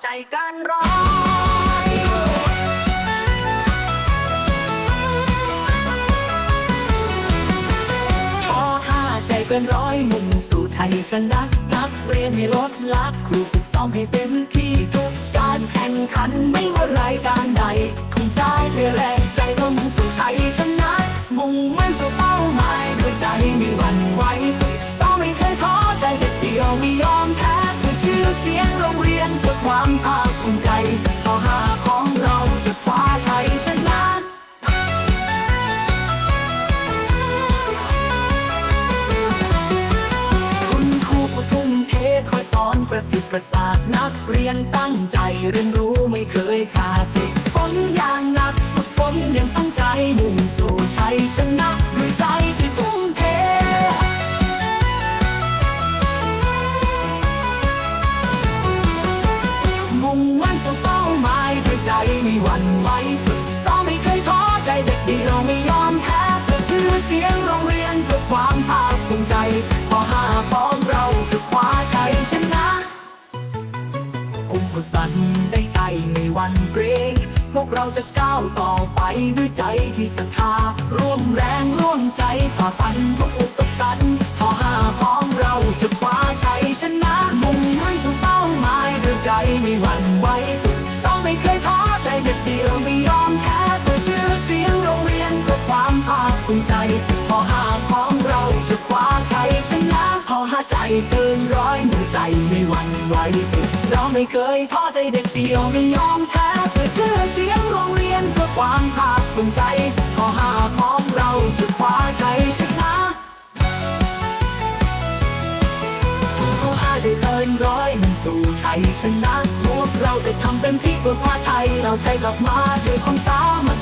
ใจกันร้อยพอห้าใจเกินร้อยมุ่งสู่ชัยชนะนักเรียนให้ลดละครูฝึกซ้อมให้เต็มที่ทุกการแข่งขันไม่ว่ารายการใดคงได้ด้วยแรงใจก็มุ่งสู่ชัยชนะ มุ่งมั่นสู่เป้าหมายด้วยใจไม่หวั่นไหว ภาคภูมิใจพอหาของเราจะคว้าชัยชนะคุณครูผู้ทุ่มเทคอยสอนประสิทธิ์ประสาทนักเรียนตั้งใจเรียนรู้ไม่เคยขาดฝึกฝนอย่างหนักฝึกฝนยังตั้งใจมุ่งสู่ชัยชนะ ไม่หวั่นไหวฝึกซ้อมไม่เคยท้อใจเด็กดีเราไม่ยอมแพ้เพื่อชื่อเสียงโรงเรียนเพื่อความภาคภูมิใจ พอหาพร้อมเราจะคว้าชัยชนะอุปสรรคได้ไต่ในวันเกรงพวกเราจะก้าวต่อไปด้วยใจที่ศรัทธา ร่วมแรงร่วมใจฝ่าฟันทุกอุปสรรคพอหาพร้อมเราจะคว้าชัยชนะมุ่งมั่นสู่เป้าหมายด้วยใจไม่หวั่นไหวฝึกซ้อมไม่เคยท้อ ภูมิใจพอหาพร้อมเราจะคว้าชัยชนะพอหาใจเกินร้อยมือใจไม่หวั่นไหวเราไม่เคยท้อใจเด็กเดียวไม่ยอมแพ้เพื่อชื่อเสียงโรงเรียนเพื่อความภาคภูมิใจพอหาพร้อมเราจะคว้าชัยชนะพอหาได้เกินร้อยมันสู่ชัยชนะพวกเราจะทำเต็มที่เพื่อคว้าชัยเราใช้กลับมาด้วยความสามัค